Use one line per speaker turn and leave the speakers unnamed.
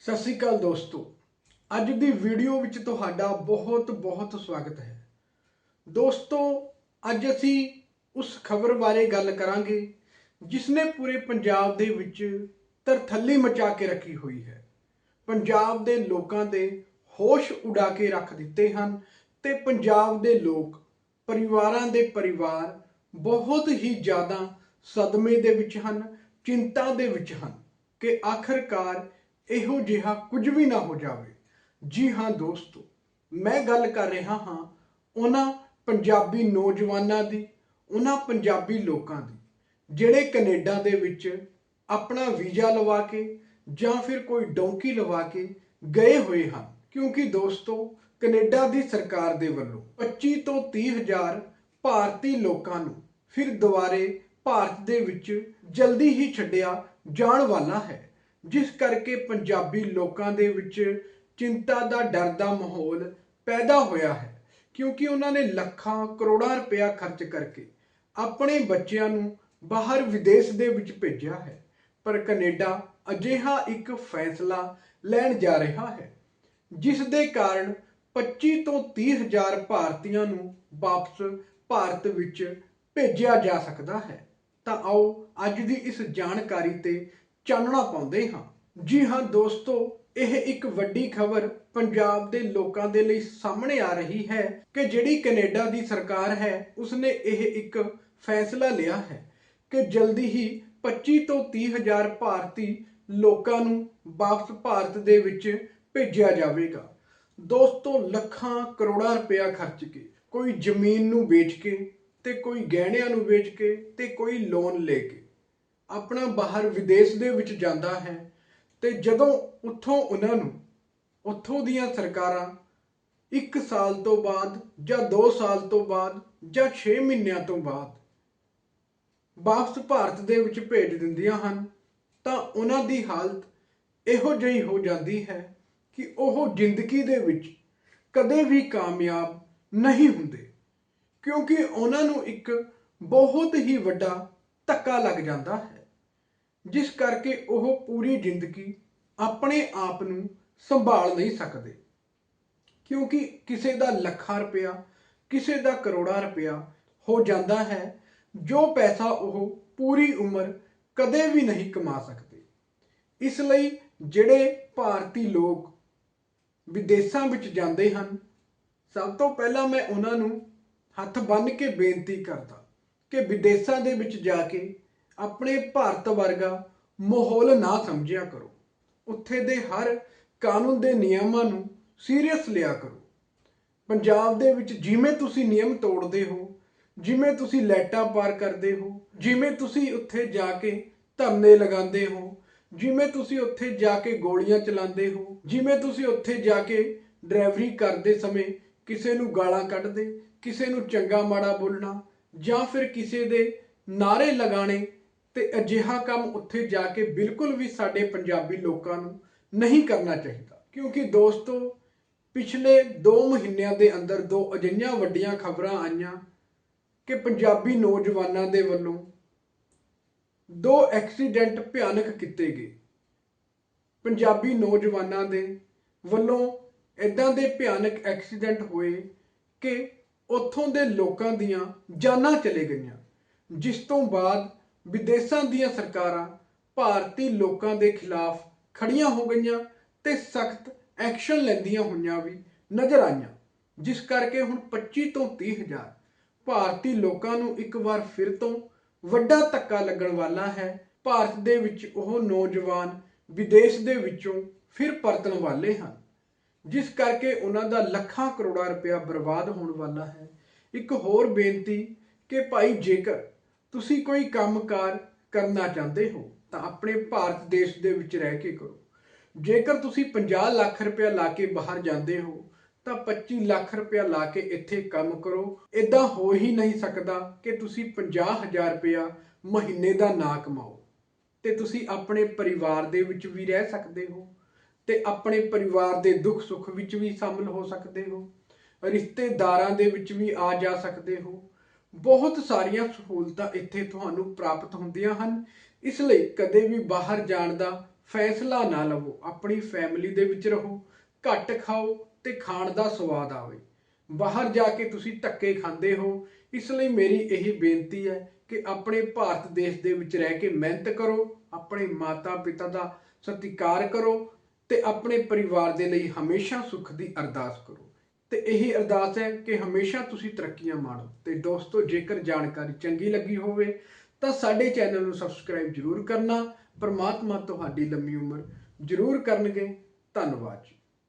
ਸਤਿ ਸ੍ਰੀ ਅਕਾਲ ਦੋਸਤੋ। ਅੱਜ ਦੀ ਵੀਡੀਓ ਵਿੱਚ ਤੁਹਾਡਾ ਬਹੁਤ ਬਹੁਤ ਸਵਾਗਤ ਹੈ। ਦੋਸਤੋ, ਅੱਜ ਅਸੀਂ ਉਸ ਖਬਰ ਬਾਰੇ ਗੱਲ ਕਰਾਂਗੇ ਜਿਸ ਨੇ ਪੂਰੇ ਪੰਜਾਬ ਦੇ ਵਿੱਚ ਤਰਥੱਲੀ ਮਚਾ ਕੇ ਰੱਖੀ ਹੋਈ ਹੈ। ਪੰਜਾਬ ਦੇ ਲੋਕਾਂ ਦੇ ਹੋਸ਼ ਉਡਾ ਕੇ ਰੱਖ ਦਿੱਤੇ ਹਨ ਤੇ ਪੰਜਾਬ ਦੇ ਲੋਕ ਪਰਿਵਾਰਾਂ ਦੇ ਪਰਿਵਾਰ ਬਹੁਤ ਹੀ ਜ਼ਿਆਦਾ ਸਦਮੇ ਦੇ ਵਿੱਚ ਹਨ, ਚਿੰਤਾ ਦੇ ਵਿੱਚ ਹਨ ਕਿ ਆਖਰਕਾਰ ਇਹੋ ਜਿਹਾ ਕੁਝ ਵੀ ਨਾ ਹੋ ਜਾਵੇ। ਜੀ ਹਾਂ ਦੋਸਤੋ, ਮੈਂ ਗੱਲ ਕਰ ਰਿਹਾ ਹਾਂ ਉਹਨਾਂ ਪੰਜਾਬੀ ਨੌਜਵਾਨਾਂ ਦੀ, ਉਹਨਾਂ ਪੰਜਾਬੀ ਲੋਕਾਂ ਦੀ, ਜਿਹੜੇ ਕੈਨੇਡਾ ਦੇ ਵਿੱਚ ਆਪਣਾ ਵੀਜ਼ਾ ਲਵਾ ਕੇ ਜਾਂ ਫਿਰ ਕੋਈ ਡੌਂਕੀ ਲਵਾ ਕੇ ਗਏ ਹੋਏ ਹਨ। ਕਿਉਂਕਿ ਦੋਸਤੋ, ਕੈਨੇਡਾ ਦੀ ਸਰਕਾਰ ਦੇ ਵੱਲੋਂ 25 ਤੋਂ 30 ਹਜ਼ਾਰ ਭਾਰਤੀ ਲੋਕਾਂ ਨੂੰ ਫਿਰ ਦੁਬਾਰੇ ਭਾਰਤ ਦੇ ਵਿੱਚ ਜਲਦੀ ਹੀ ਛੱਡਿਆ ਜਾਣ ਵਾਲਾ ਹੈ। ਜਿਸ ਕਰਕੇ ਪੰਜਾਬੀ ਲੋਕਾਂ ਦੇ ਵਿੱਚ ਚਿੰਤਾ ਦਾ ਡਰ ਦਾ ਮਾਹੌਲ ਪੈਦਾ ਹੋਇਆ ਹੈ, ਕਿਉਂਕਿ ਉਹਨਾਂ ਨੇ ਲੱਖਾਂ ਕਰੋੜਾਂ ਰੁਪਇਆ ਖਰਚ ਕਰਕੇ ਆਪਣੇ ਬੱਚਿਆਂ ਨੂੰ ਬਾਹਰ ਵਿਦੇਸ਼ ਦੇ ਵਿੱਚ ਭੇਜਿਆ ਹੈ, ਪਰ ਕੈਨੇਡਾ ਅਜਿਹਾ ਇੱਕ ਫੈਸਲਾ ਲੈਣ ਜਾ ਰਿਹਾ ਹੈ, ਜਿਸ ਦੇ ਕਾਰਨ 25 ਤੋਂ 30 ਹਜ਼ਾਰ ਭਾਰਤੀਆਂ ਨੂੰ ਵਾਪਸ ਭਾਰਤ ਵਿੱਚ ਭੇਜਿਆ ਜਾ ਸਕਦਾ ਹੈ। ਤਾਂ ਆਓ ਅੱਜ ਦੀ ਇਸ ਜਾਣਕਾਰੀ ਤੇ ਚਾਨਣਾ ਪਾਉਂਦੇ ਹਾਂ। ਜੀ ਹਾਂ ਦੋਸਤੋ, ਇਹ ਇੱਕ ਵੱਡੀ ਖਬਰ ਪੰਜਾਬ ਦੇ ਲੋਕਾਂ ਦੇ ਲਈ ਸਾਹਮਣੇ ਆ ਰਹੀ ਹੈ ਕਿ ਜਿਹੜੀ ਕੈਨੇਡਾ ਦੀ ਸਰਕਾਰ ਹੈ, ਉਸਨੇ ਇਹ ਇੱਕ ਫੈਸਲਾ ਲਿਆ ਹੈ ਕਿ ਜਲਦੀ ਹੀ 25 ਤੋਂ 30 ਹਜ਼ਾਰ ਭਾਰਤੀ ਲੋਕਾਂ ਨੂੰ ਵਾਪਸ ਭਾਰਤ ਦੇ ਵਿੱਚ ਭੇਜਿਆ ਜਾਵੇਗਾ। ਦੋਸਤੋ, ਲੱਖਾਂ ਕਰੋੜਾਂ ਰੁਪਇਆ ਖਰਚ ਕੇ, ਕੋਈ ਜ਼ਮੀਨ ਨੂੰ ਵੇਚ ਕੇ ਤੇ ਕੋਈ ਗਹਿਣਿਆਂ ਨੂੰ ਵੇਚ ਕੇ ਤੇ ਕੋਈ ਲੋਨ ਲੈ ਕੇ। ਆਪਣਾ ਬਾਹਰ ਵਿਦੇਸ਼ ਦੇ ਵਿੱਚ ਜਾਂਦਾ ਹੈ ਤੇ ਜਦੋਂ ਉੱਥੋਂ ਉਹਨਾਂ ਨੂੰ, ਉੱਥੋਂ ਦੀਆਂ ਸਰਕਾਰਾਂ 1 ਸਾਲ ਤੋਂ ਬਾਅਦ ਜਾਂ 2 ਸਾਲ ਤੋਂ ਬਾਅਦ ਜਾਂ 6 ਮਹੀਨਿਆਂ ਤੋਂ ਬਾਅਦ ਵਾਪਸ ਭਾਰਤ ਦੇ ਵਿੱਚ ਭੇਜ ਦਿੰਦੀਆਂ ਹਨ, ਤਾਂ ਉਹਨਾਂ ਦੀ ਹਾਲਤ ਇਹੋ ਜਿਹੀ ਹੋ ਜਾਂਦੀ ਹੈ ਕਿ ਉਹ ਜ਼ਿੰਦਗੀ ਦੇ ਵਿੱਚ ਕਦੇ ਵੀ ਕਾਮਯਾਬ ਨਹੀਂ ਹੁੰਦੇ, ਕਿਉਂਕਿ ਉਹਨਾਂ ਨੂੰ ਇੱਕ ਬਹੁਤ ਹੀ ਵੱਡਾ ਧੱਕਾ ਲੱਗ ਜਾਂਦਾ ਹੈ। ਜਿਸ ਕਰਕੇ ਉਹ ਪੂਰੀ ਜ਼ਿੰਦਗੀ ਆਪਣੇ ਆਪ ਨੂੰ ਸੰਭਾਲ ਨਹੀਂ ਸਕਦੇ। ਕਿਉਂਕਿ ਕਿਸੇ ਦਾ ਲੱਖਾਂ ਰੁਪਇਆ, ਕਿਸੇ ਦਾ ਕਰੋੜਾਂ ਰੁਪਇਆ ਹੋ ਜਾਂਦਾ ਹੈ, ਜੋ ਪੈਸਾ ਉਹ ਪੂਰੀ ਉਮਰ ਕਦੇ ਵੀ ਨਹੀਂ ਕਮਾ ਸਕਦੇ। ਇਸ ਲਈ ਜਿਹੜੇ ਭਾਰਤੀ ਲੋਕ ਵਿਦੇਸ਼ਾਂ ਵਿੱਚ ਜਾਂਦੇ ਹਨ, ਸਭ ਤੋਂ ਪਹਿਲਾਂ ਮੈਂ ਉਹਨਾਂ ਨੂੰ ਹੱਥ ਬੰਨ੍ਹ ਕੇ ਬੇਨਤੀ ਕਰਦਾ ਕਿ ਵਿਦੇਸ਼ਾਂ ਦੇ ਵਿੱਚ ਜਾ ਕੇ ਆਪਣੇ ਭਾਰਤ ਵਰਗਾ ਮਾਹੌਲ ਨਾ ਸਮਝਿਆ ਕਰੋ। ਉੱਥੇ ਦੇ ਹਰ ਕਾਨੂੰਨ ਦੇ ਨਿਯਮਾਂ ਨੂੰ ਸੀਰੀਅਸ ਲਿਆ ਕਰੋ। ਪੰਜਾਬ ਦੇ ਵਿੱਚ ਜਿਵੇਂ ਤੁਸੀਂ ਨਿਯਮ ਤੋੜਦੇ ਹੋ, ਜਿਵੇਂ ਤੁਸੀਂ ਲੈਟਾਂ ਪਾਰ ਕਰਦੇ ਹੋ, ਜਿਵੇਂ ਤੁਸੀਂ ਉੱਥੇ ਜਾ ਕੇ ਧਰਨੇ ਲਗਾਉਂਦੇ ਹੋ, ਜਿਵੇਂ ਤੁਸੀਂ ਉੱਥੇ ਜਾ ਕੇ ਗੋਲੀਆਂ ਚਲਾਉਂਦੇ ਹੋ, ਜਿਵੇਂ ਤੁਸੀਂ ਉੱਥੇ ਜਾ ਕੇ ਡਰਾਈਵਰੀ ਕਰਦੇ ਸਮੇਂ ਕਿਸੇ ਨੂੰ ਗਾਲਾਂ ਕੱਢਦੇ, ਕਿਸੇ ਨੂੰ ਚੰਗਾ ਮਾੜਾ ਬੋਲਣਾ ਜਾਂ ਫਿਰ ਕਿਸੇ ਦੇ ਨਾਰੇ ਲਗਾਣੇ ਤੇ ਅਜਿਹਾ ਕੰਮ ਉੱਥੇ ਜਾ ਕੇ ਬਿਲਕੁਲ ਵੀ ਸਾਡੇ ਪੰਜਾਬੀ ਲੋਕਾਂ ਨੂੰ ਨਹੀਂ ਕਰਨਾ ਚਾਹੀਦਾ। ਕਿਉਂਕਿ ਦੋਸਤੋ, ਪਿਛਲੇ 2 ਮਹੀਨਿਆਂ ਦੇ ਅੰਦਰ ਦੋ ਅਜਿਹੀਆਂ ਵੱਡੀਆਂ ਖਬਰਾਂ ਆਈਆਂ ਕਿ ਪੰਜਾਬੀ ਨੌਜਵਾਨਾਂ ਦੇ ਵੱਲੋਂ ਦੋ ਐਕਸੀਡੈਂਟ ਭਿਆਨਕ ਕੀਤੇ ਗਏ। ਪੰਜਾਬੀ ਨੌਜਵਾਨਾਂ ਦੇ ਵੱਲੋਂ ਇਦਾਂ ਦੇ ਭਿਆਨਕ ਐਕਸੀਡੈਂਟ ਹੋਏ ਕਿ ਉੱਥੋਂ ਦੇ ਲੋਕਾਂ ਦੀਆਂ ਜਾਨਾਂ ਚਲੇ ਗਈਆਂ, ਜਿਸ ਤੋਂ ਬਾਅਦ ਵਿਦੇਸ਼ਾਂ ਦੀਆਂ ਸਰਕਾਰਾਂ ਭਾਰਤੀ ਲੋਕਾਂ ਦੇ ਖਿਲਾਫ ਖੜੀਆਂ ਹੋ ਗਈਆਂ ਤੇ ਸਖਤ ਐਕਸ਼ਨ ਲੈਂਦੀਆਂ ਹੋਈਆਂ ਵੀ ਨਜ਼ਰ ਆਈਆਂ, ਜਿਸ ਕਰਕੇ ਹੁਣ 25 ਤੋਂ 30 ਹਜ਼ਾਰ ਭਾਰਤੀ ਲੋਕਾਂ ਨੂੰ ਇੱਕ ਵਾਰ ਫਿਰ ਤੋਂ ਵੱਡਾ ਧੱਕਾ ਲੱਗਣ ਵਾਲਾ ਹੈ। ਭਾਰਤ ਦੇ ਵਿੱਚ ਉਹ ਨੌਜਵਾਨ ਵਿਦੇਸ਼ ਦੇ ਵਿੱਚੋਂ ਫਿਰ ਪਰਤਣ ਵਾਲੇ ਹਨ, ਜਿਸ ਕਰਕੇ ਉਹਨਾਂ ਦਾ ਲੱਖਾਂ ਕਰੋੜਾਂ ਰੁਪਇਆ ਬਰਬਾਦ ਹੋਣ ਵਾਲਾ ਹੈ। ਇੱਕ ਹੋਰ ਬੇਨਤੀ ਕਿ ਭਾਈ ਜੇਕਰ ਤੁਸੀਂ ਕੋਈ ਕੰਮਕਾਰ ਕਰਨਾ ਚਾਹੁੰਦੇ ਹੋ, ਤਾਂ ਆਪਣੇ ਭਾਰਤ ਦੇਸ਼ ਦੇ ਵਿੱਚ ਰਹਿ ਕੇ ਕਰੋ। ਜੇਕਰ ਤੁਸੀਂ 50 ਲੱਖ ਰੁਪਇਆ ਲਾ ਕੇ ਬਾਹਰ ਜਾਂਦੇ ਹੋ, ਤਾਂ 25 ਲੱਖ ਰੁਪਇਆ ਲਾ ਕੇ ਇੱਥੇ ਕੰਮ ਕਰੋ। ਇਦਾਂ ਹੋ ਹੀ ਨਹੀਂ ਸਕਦਾ ਕਿ ਤੁਸੀਂ 50000 ਰੁਪਇਆ ਮਹੀਨੇ ਦਾ ਨਾ ਕਮਾਓ। ਤੇ ਤੁਸੀਂ ਆਪਣੇ ਪਰਿਵਾਰ ਦੇ ਵਿੱਚ ਵੀ ਰਹਿ ਸਕਦੇ ਹੋ, ਤੇ ਆਪਣੇ ਪਰਿਵਾਰ ਦੇ ਦੁੱਖ ਸੁੱਖ ਵਿੱਚ ਵੀ ਸ਼ਾਮਲ ਹੋ ਸਕਦੇ ਹੋ, ਰਿਸ਼ਤੇਦਾਰਾਂ ਦੇ ਵਿੱਚ ਵੀ ਆ ਜਾ ਸਕਦੇ ਹੋ ਬਹੁਤ ਸਾਰੀਆਂ ਸਹੂਲਤਾਂ ਇੱਥੇ ਤੁਹਾਨੂੰ ਪ੍ਰਾਪਤ ਹੁੰਦੀਆਂ ਹਨ। ਇਸ ਲਈ ਕਦੇ ਵੀ ਬਾਹਰ ਜਾਣ ਦਾ ਫੈਸਲਾ ਨਾ ਲਵੋ। ਆਪਣੀ ਫੈਮਿਲੀ ਦੇ ਵਿੱਚ ਰਹੋ, ਘੱਟ ਖਾਓ ਤੇ ਖਾਣ ਦਾ ਸਵਾਦ ਆਵੇ। ਬਾਹਰ ਜਾ ਕੇ ਤੁਸੀਂ ਧੱਕੇ ਖਾਂਦੇ ਹੋ। ਇਸ ਲਈ ਮੇਰੀ ਇਹੀ ਬੇਨਤੀ ਹੈ ਕਿ ਆਪਣੇ ਭਾਰਤ ਦੇਸ਼ ਦੇ ਵਿੱਚ ਰਹਿ ਕੇ ਮਿਹਨਤ ਕਰੋ, ਆਪਣੇ ਮਾਤਾ ਪਿਤਾ ਦਾ ਸਤਿਕਾਰ ਕਰੋ ਤੇ ਆਪਣੇ ਪਰਿਵਾਰ ਦੇ ਲਈ ਹਮੇਸ਼ਾ ਸੁੱਖ ਦੀ ਅਰਦਾਸ ਕਰੋ। ਤੇ ਇਹੀ ਅਰਦਾਸ ਹੈ ਕਿ ਹਮੇਸ਼ਾ ਤੁਸੀਂ ਤਰੱਕੀਆਂ ਮਾਣੋ ਤੇ ਦੋਸਤੋ, ਜੇਕਰ ਜਾਣਕਾਰੀ ਚੰਗੀ ਲੱਗੀ ਹੋਵੇ, ਤਾਂ ਸਾਡੇ ਚੈਨਲ ਨੂੰ ਸਬਸਕ੍ਰਾਈਬ ਜਰੂਰ ਕਰਨਾ। ਪਰਮਾਤਮਾ ਤੁਹਾਡੀ ਲੰਮੀ ਉਮਰ ਜਰੂਰ ਕਰਨਗੇ। ਧੰਨਵਾਦ ਜੀ।